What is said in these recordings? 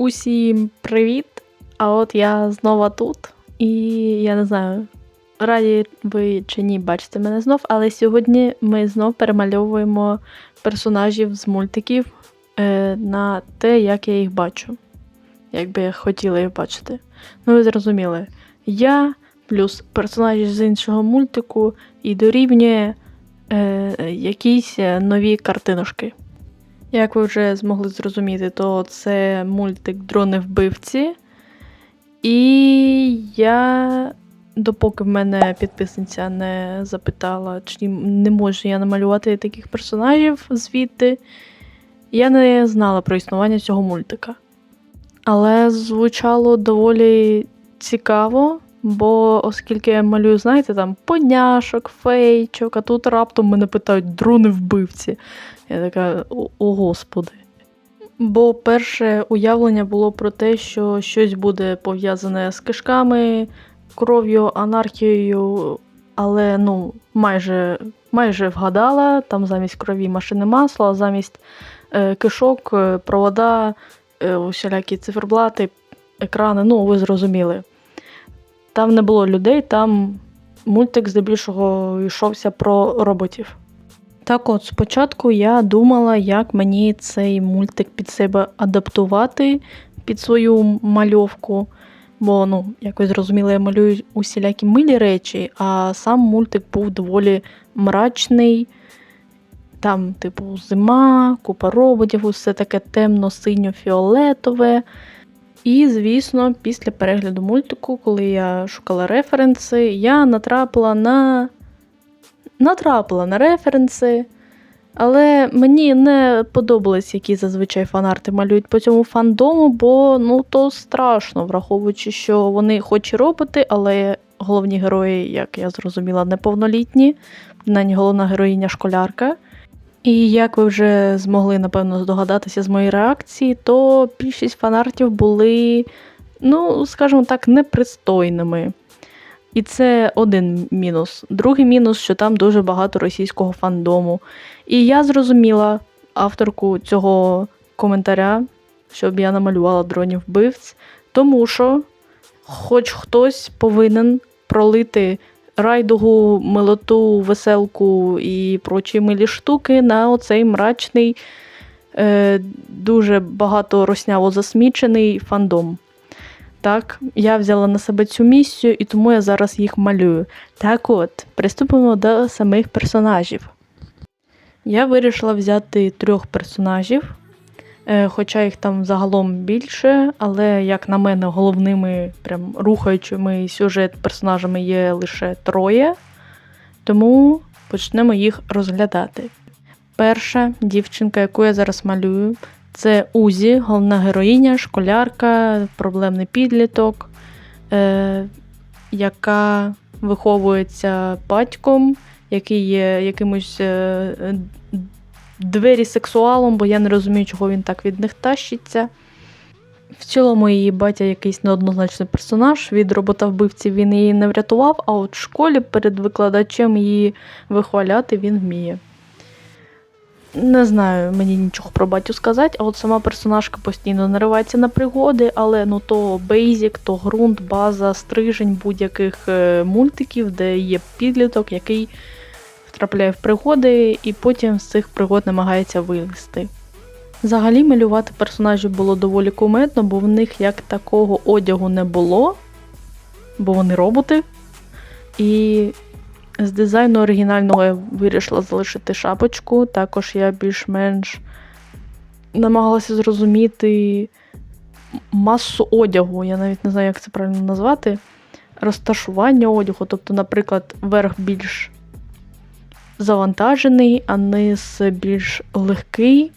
Усім привіт! А от я знову тут, і я не знаю, раді ви чи ні бачите мене знов, але сьогодні ми знов перемальовуємо персонажів з мультиків е, на те, як я їх бачу. Як би я хотіла їх бачити. Ну, ви зрозуміли, я плюс персонажі з іншого мультику і дорівнює е, якісь е, нові картиношки. Як ви вже змогли зрозуміти, то це мультик Дрони вбивці. І я, допоки в мене підписниця не запитала, чи не можу я намалювати таких персонажів звідти, я не знала про існування цього мультика. Але звучало доволі цікаво, бо оскільки я малюю, знаєте, там поняшок, фейчок, а тут раптом мене питають дрони вбивці. Я така, о, о господи. Бо перше уявлення було про те, що щось буде пов'язане з кишками, кров'ю, анархією, але ну, майже майже вгадала, там замість крові машини масла, замість е, кишок, е, провода, е, усілякі циферблати, екрани, ну, ви зрозуміли. Там не було людей, там мультик здебільшого йшовся про роботів. Так от, спочатку я думала, як мені цей мультик під себе адаптувати під свою мальовку. Бо, ну, як ви зрозуміли, я малюю усілякі милі речі, а сам мультик був доволі мрачний. Там, типу, зима, купа роботів, усе таке темно-синьо-фіолетове. І, звісно, після перегляду мультику, коли я шукала референси, я натрапила на натрапила на референси, але мені не подобались, які зазвичай фанарти малюють по цьому фандому, бо ну то страшно, враховуючи, що вони хоч і роботи, але головні герої, як я зрозуміла, неповнолітні, принаймні головна героїня школярка. І як ви вже змогли, напевно, здогадатися з моєї реакції, то більшість фанартів були, ну, скажімо так, непристойними. І це один мінус. Другий мінус, що там дуже багато російського фандому. І я зрозуміла авторку цього коментаря, щоб я намалювала дронів вбивць, тому що хоч хтось повинен пролити райдугу, милоту, веселку і прочі милі штуки на оцей мрачний, е, дуже багато росняво засмічений фандом. Так, я взяла на себе цю місію, і тому я зараз їх малюю. Так от, приступимо до самих персонажів. Я вирішила взяти трьох персонажів, хоча їх там загалом більше, але, як на мене, головними прям рухаючими сюжет персонажами є лише троє. Тому почнемо їх розглядати. Перша дівчинка, яку я зараз малюю, це Узі, головна героїня, школярка, проблемний підліток, е, яка виховується батьком, який є якимось е, двері сексуалом, бо я не розумію, чого він так від них тащиться. В цілому її батя якийсь неоднозначний персонаж. Від робота вбивців він її не врятував, а от в школі перед викладачем її вихваляти він вміє. Не знаю мені нічого про батю сказати, а от сама персонажка постійно наривається на пригоди, але ну то бейзік, то ґрунт, база, стрижень будь-яких е, мультиків, де є підліток, який втрапляє в пригоди і потім з цих пригод намагається вилізти. Взагалі малювати персонажів було доволі кумедно, бо в них як такого одягу не було, бо вони роботи. І з дизайну оригінального я вирішила залишити шапочку. Також я більш-менш намагалася зрозуміти масу одягу. Я навіть не знаю, як це правильно назвати. Розташування одягу. Тобто, наприклад, верх більш завантажений, а низ більш легкий,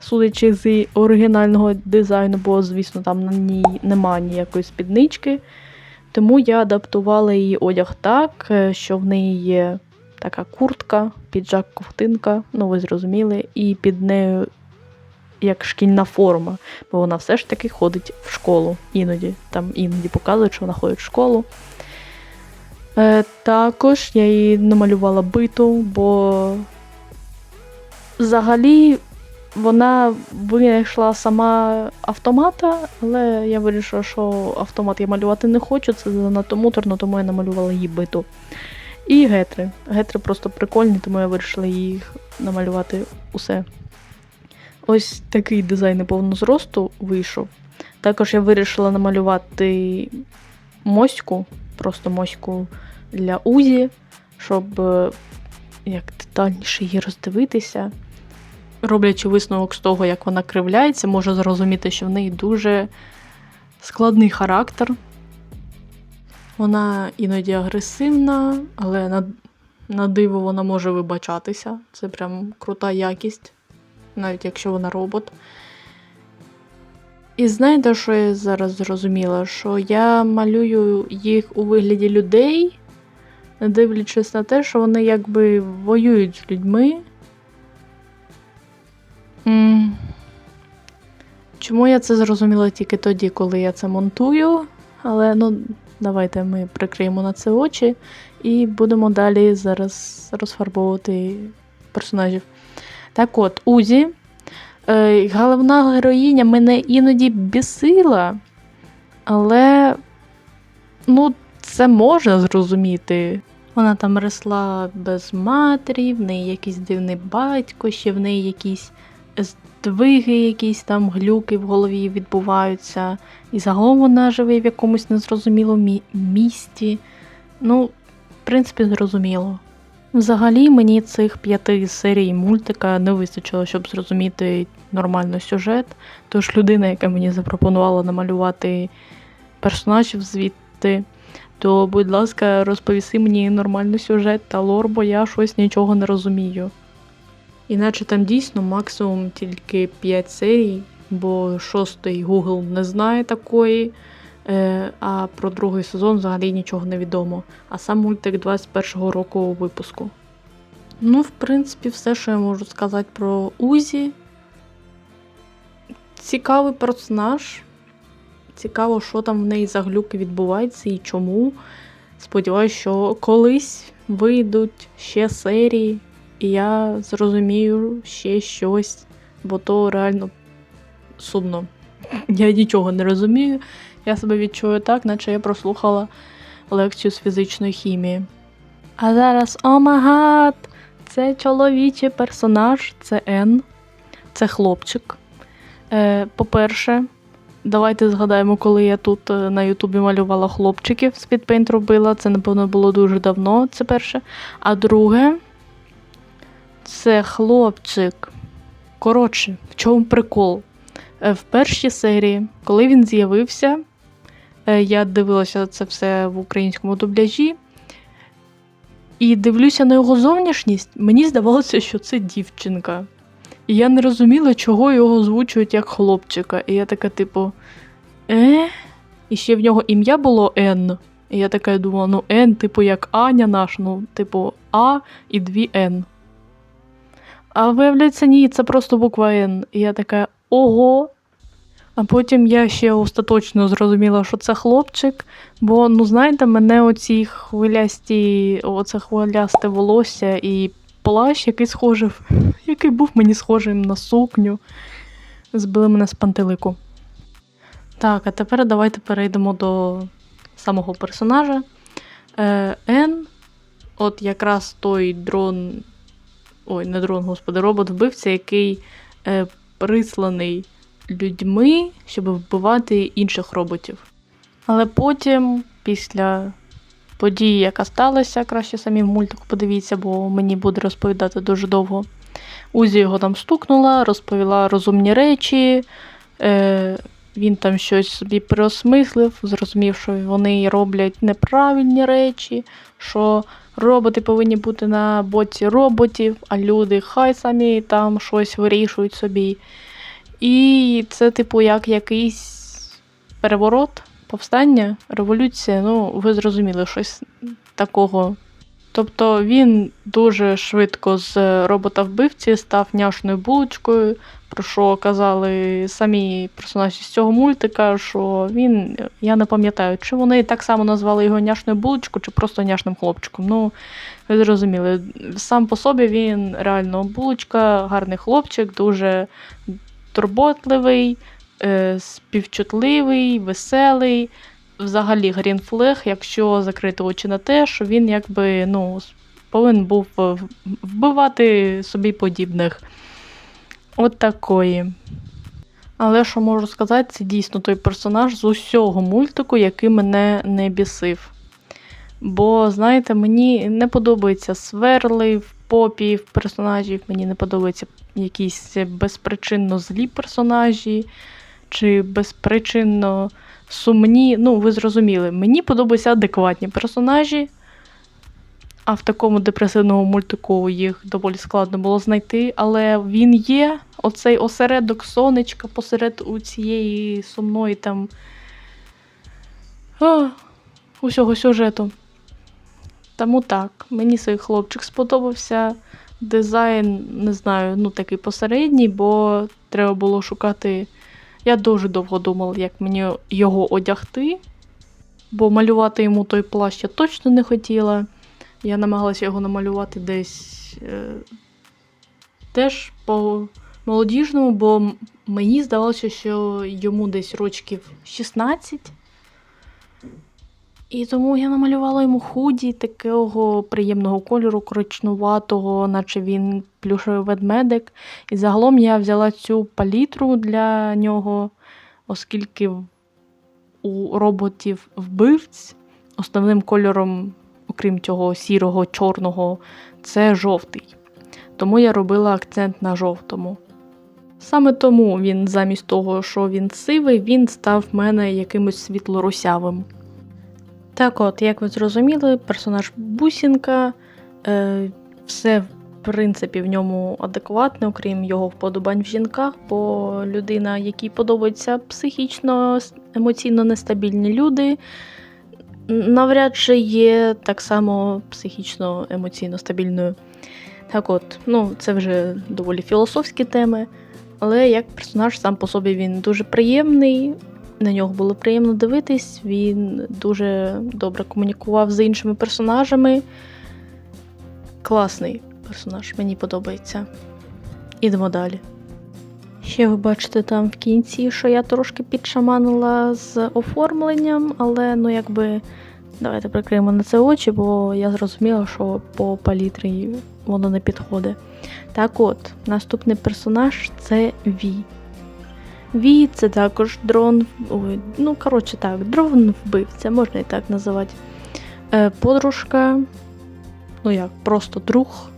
судячи з оригінального дизайну, бо, звісно, там на ній немає ніякої спіднички. Тому я адаптувала її одяг так, е, що в неї є така куртка, піджак ковтинка, ну ви зрозуміли, і під нею як шкільна форма, бо вона все ж таки ходить в школу іноді. Там іноді показують, що вона ходить в школу. Е, Також я її намалювала биту, бо взагалі вона винайшла сама автомата, але я вирішила, що автомат я малювати не хочу, це занадто муторно, тому я намалювала її биту. І гетри. Гетри просто прикольні, тому я вирішила їх намалювати усе. Ось такий дизайн неповного зросту вийшов. Також я вирішила намалювати моську, просто моську для Узі, щоб е, як детальніше її роздивитися. Роблячи висновок з того, як вона кривляється, можу зрозуміти, що в неї дуже складний характер. Вона іноді агресивна, але на, на диво вона може вибачатися. Це прям крута якість, навіть якщо вона робот. І знаєте, що я зараз зрозуміла? Що я малюю їх у вигляді людей, не дивлячись на те, що вони якби воюють з людьми. Чому я це зрозуміла тільки тоді, коли я це монтую? Але ну, давайте ми прикриємо на це очі і будемо далі зараз розфарбовувати персонажів. Так от, Узі. Е, головна героїня мене іноді бісила, але ну, це можна зрозуміти. Вона там росла без матері, в неї якийсь дивний батько, ще в неї якісь здвиги, якісь там глюки в голові відбуваються. І загалом вона живе в якомусь незрозумілому місті. Ну, в принципі, зрозуміло. Взагалі, мені цих п'яти серій мультика не вистачило, щоб зрозуміти нормально сюжет. Тож людина, яка мені запропонувала намалювати персонажів звідти, то, будь ласка, розповіси мені нормальний сюжет та лор, бо я щось нічого не розумію. Іначе там дійсно максимум тільки 5 серій, бо шостий Google не знає такої. Е, а про другий сезон взагалі нічого не відомо. А сам мультик 21-го року випуску. Ну, в принципі, все, що я можу сказати про Узі. Цікавий персонаж. Цікаво, що там в неї за глюки відбувається і чому. Сподіваюсь, що колись вийдуть ще серії, і я зрозумію ще щось, бо то реально сумно. Я нічого не розумію. Я себе відчую так, наче я прослухала лекцію з фізичної хімії. А зараз, о! Це чоловічий персонаж, це Н, це хлопчик. Е, По-перше, давайте згадаємо, коли я тут е, на Ютубі малювала хлопчиків, спідпейнт робила. Це, напевно, було дуже давно, це перше. А друге, це хлопчик. Коротше, в чому прикол? Е, В першій серії, коли він з'явився, е, я дивилася це все в українському дубляжі. І дивлюся на його зовнішність, мені здавалося, що це дівчинка. І я не розуміла, чого його озвучують як хлопчика. І я така, типу, е? І ще в нього ім'я було Н. І я така думала, ну Н, типу, як Аня наш, ну, типу, А і дві Н. А виявляється, ні, це просто буква Н. І я така, ого. А потім я ще остаточно зрозуміла, що це хлопчик, бо, ну знаєте, мене оці хвилясті, оце хвилясте волосся і плащ, який схожий, який був мені схожим на сукню, збили мене з пантелику. Так, а тепер давайте перейдемо до самого персонажа. Е, от якраз той дрон, ой, не дрон, господи, робот-вбивця, який е, присланий людьми, щоб вбивати інших роботів. Але потім, після події, яка сталася, краще самі в мультику подивіться, бо мені буде розповідати дуже довго. Узі його там стукнула, розповіла розумні речі. Е, Він там щось собі переосмислив, зрозумів, що вони роблять неправильні речі, що роботи повинні бути на боці роботів, а люди хай самі там щось вирішують собі. І це, типу, як якийсь переворот, повстання, революція. Ну, ви зрозуміли, щось такого Тобто він дуже швидко з робота-вбивці став няшною булочкою, про що казали самі персонажі з цього мультика, що він, я не пам'ятаю, чи вони так само назвали його няшною булочкою, чи просто няшним хлопчиком. Ну, ви зрозуміли, сам по собі він реально булочка, гарний хлопчик, дуже турботливий, е, співчутливий, веселий. Взагалі Грінфлег, якщо закрити очі на те, що він якби ну, повинен був е, вбивати собі подібних. От такої. Але що можу сказати, це дійсно той персонаж з усього мультику, який мене не бісив. Бо, знаєте, мені не подобаються сверли в попі в персонажів, мені не подобаються якісь безпричинно злі персонажі, чи безпричинно сумні. Ну, ви зрозуміли, мені подобаються адекватні персонажі, а в такому депресивному мультику їх доволі складно було знайти, але він є, оцей осередок сонечка посеред у цієї сумної там а, усього сюжету. Тому так, мені цей хлопчик сподобався. Дизайн, не знаю, ну такий посередній, бо треба було шукати. Я дуже довго думала, як мені його одягти, бо малювати йому той плащ я точно не хотіла. Я намагалася його намалювати десь е, теж по молодіжному, бо мені здавалося, що йому десь рочків 16. І тому я намалювала йому худі такого приємного кольору, коричнуватого, наче він плюшевий ведмедик. І загалом я взяла цю палітру для нього, оскільки у роботів вбивць основним кольором, окрім цього сірого, чорного, це жовтий. Тому я робила акцент на жовтому. Саме тому він, замість того, що він сивий, він став в мене якимось світлорусявим. Так от, як ви зрозуміли, персонаж Бусінка, е, все, в принципі, в ньому адекватне, окрім його вподобань в жінках, бо людина, якій подобаються психічно, емоційно нестабільні люди, навряд чи є так само психічно емоційно стабільною. Так от, ну, це вже доволі філософські теми, але як персонаж сам по собі він дуже приємний, на нього було приємно дивитись, він дуже добре комунікував з іншими персонажами. Класний персонаж, мені подобається. Ідемо далі. Ще ви бачите там в кінці, що я трошки підшаманила з оформленням, але ну якби давайте прикриємо на це очі, бо я зрозуміла, що по палітрі воно не підходить. Так от, наступний персонаж це Ві. Ві це також дрон. Ой, ну, коротше так, дрон вбивця, можна і так називати. Е, подружка, ну як, просто друг,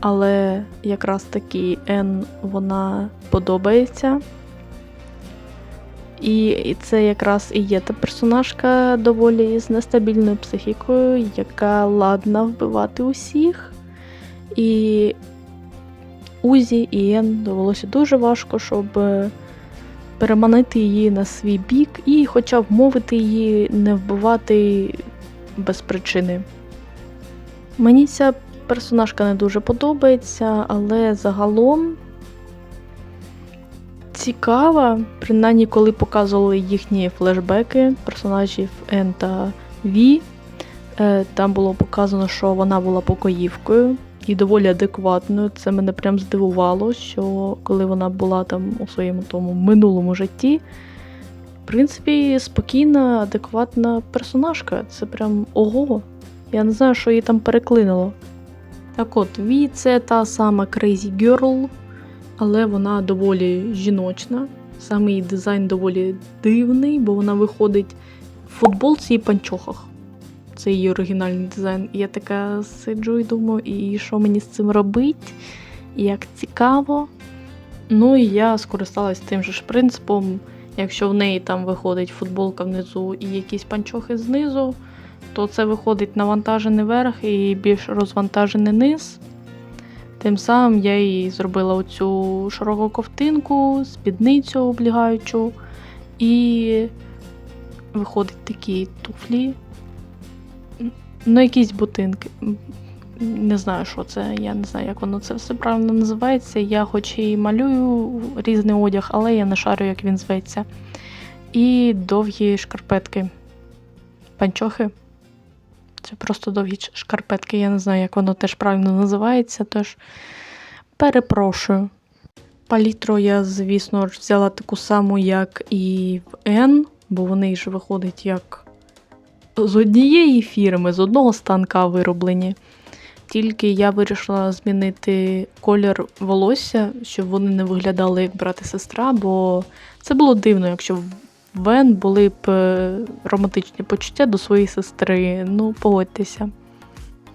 але якраз таки Ен вона подобається. І це якраз і є та персонажка доволі з нестабільною психікою, яка ладна вбивати усіх. І Узі і Ен довелося дуже важко, щоб е, переманити її на свій бік і хоча б вмовити її не вбивати без причини. Мені ця персонажка не дуже подобається, але загалом цікава, принаймні, коли показували їхні флешбеки персонажів Ен та Ві. е, Там було показано, що вона була покоївкою і доволі адекватною. Це мене прям здивувало, що коли вона була там у своєму тому минулому житті, в принципі, спокійна, адекватна персонажка. Це прям ого. Я не знаю, що її там переклинило. Так от, Ві це та сама Crazy Girl, але вона доволі жіночна. Саме її дизайн доволі дивний, бо вона виходить в футболці і панчохах. Це її оригінальний дизайн. І я така сиджу і думаю, і що мені з цим робити? Як цікаво. Ну і я скористалась тим же ж принципом. Якщо в неї там виходить футболка внизу і якісь панчохи знизу, то це виходить навантажений верх і більш розвантажений низ. Тим самим я їй зробила оцю широку ковтинку, спідницю облігаючу, і виходить такі туфлі. Ну, якісь ботинки. не знаю, що це. Я не знаю, як воно це все правильно називається. Я хоч і малюю різний одяг, але я не шарю, як він зветься. І довгі шкарпетки. Панчохи. Це просто довгі шкарпетки. Я не знаю, як воно теж правильно називається, тож перепрошую. Палітру я, звісно взяла таку саму, як і в N, бо вони ж виходять як з однієї фірми, з одного станка вироблені. Тільки я вирішила змінити колір волосся, щоб вони не виглядали як брат і сестра, бо це було дивно, якщо в Вен були б е, романтичні почуття до своєї сестри. Ну, погодьтеся.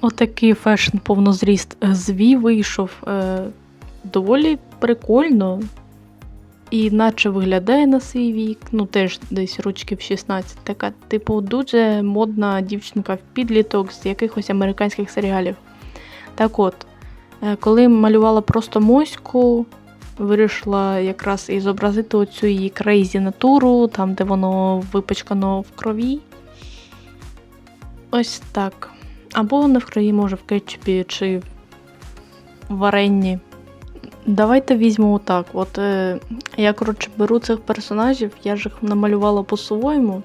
Отакий фешн повнозріст зві вийшов е, доволі прикольно. І наче виглядає на свій вік, ну теж десь ручків 16. Така, типу, дуже модна дівчинка в підліток з якихось американських серіалів. Так от, е, коли малювала просто моську, вирішила якраз і зобразити оцю її крейзі натуру, там, де воно випачкано в крові. Ось так. Або не в крові, може, в кетчупі чи в варенні. Давайте візьмемо так. От е, я, коротше, беру цих персонажів, я ж їх намалювала по-своєму.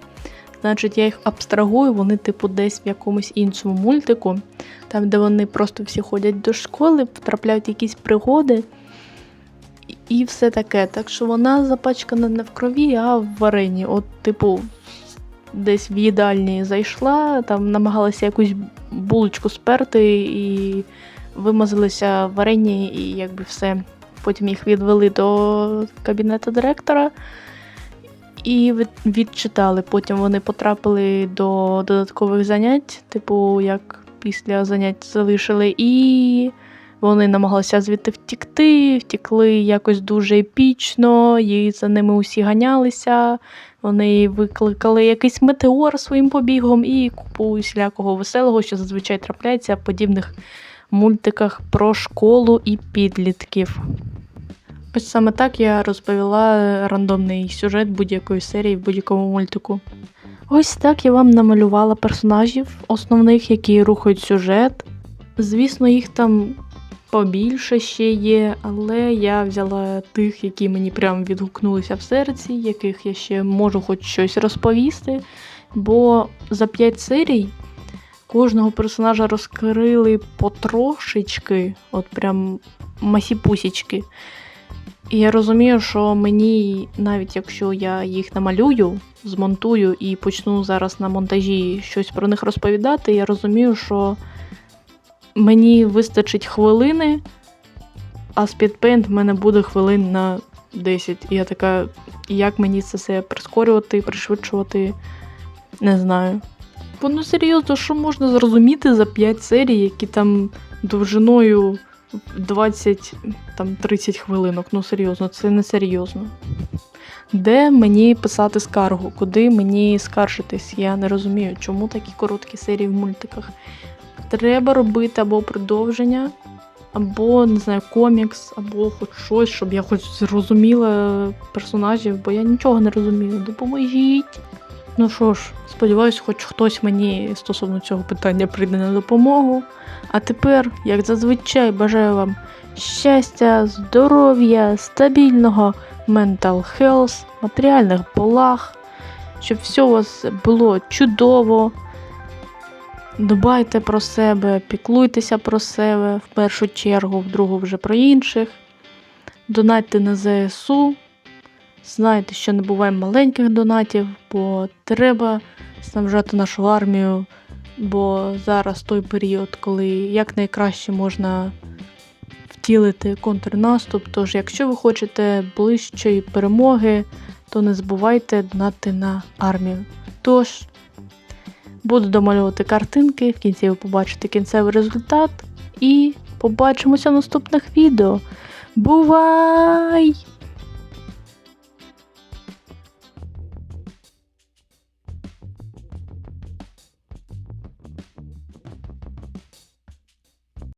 Значить, я їх абстрагую, вони, типу, десь в якомусь іншому мультику, там, де вони просто всі ходять до школи, потрапляють якісь пригоди і- все таке. Так що вона запачкана не в крові, а в варені. От, типу, десь в їдальні зайшла, там намагалася якусь булочку сперти і вимазалися варені, і якби все. Потім їх відвели до кабінету директора і відчитали. Потім вони потрапили до додаткових занять, типу, як після занять залишили, і вони намагалися звідти втікти, втікли якось дуже епічно, і за ними усі ганялися. Вони викликали якийсь метеор своїм побігом і купу усілякого веселого, що зазвичай трапляється подібних мультиках про школу і підлітків. Ось саме так я розповіла рандомний сюжет будь-якої серії в будь-якому мультику. Ось так я вам намалювала персонажів основних, які рухають сюжет. Звісно, їх там побільше ще є, але я взяла тих, які мені прям відгукнулися в серці, яких я ще можу хоч щось розповісти. Бо за 5 серій кожного персонажа розкрили потрошечки, от прям масіпусічки. І я розумію, що мені, навіть якщо я їх намалюю, змонтую і почну зараз на монтажі щось про них розповідати, я розумію, що мені вистачить хвилини, а з Paint в мене буде хвилин на 10. І я така, як мені це все прискорювати, пришвидшувати, не знаю. Бо ну серйозно, що можна зрозуміти за 5 серій, які там довжиною 20 там 30 хвилинок. Ну серйозно, це не серйозно. Де мені писати скаргу? Куди мені скаржитись? Я не розумію, чому такі короткі серії в мультиках. Треба робити або продовження, або, не знаю, комікс, або хоч щось, щоб я хоч зрозуміла персонажів, бо я нічого не розумію. Допоможіть. Ну що ж, сподіваюсь, хоч хтось мені стосовно цього питання прийде на допомогу. А тепер, як зазвичай, бажаю вам щастя, здоров'я, стабільного mental health, матеріальних благ, щоб все у вас було чудово. Дбайте про себе, піклуйтеся про себе в першу чергу, в другу вже про інших. Донатьте на ЗСУ. Знайте, що не буває маленьких донатів, бо треба снабжати нашу армію, бо зараз той період, коли якнайкраще можна втілити контрнаступ. Тож, якщо ви хочете ближчої перемоги, то не забувайте донати на армію. Тож, буду домалювати картинки, в кінці ви побачите кінцевий результат. І побачимося в наступних відео. Бувай!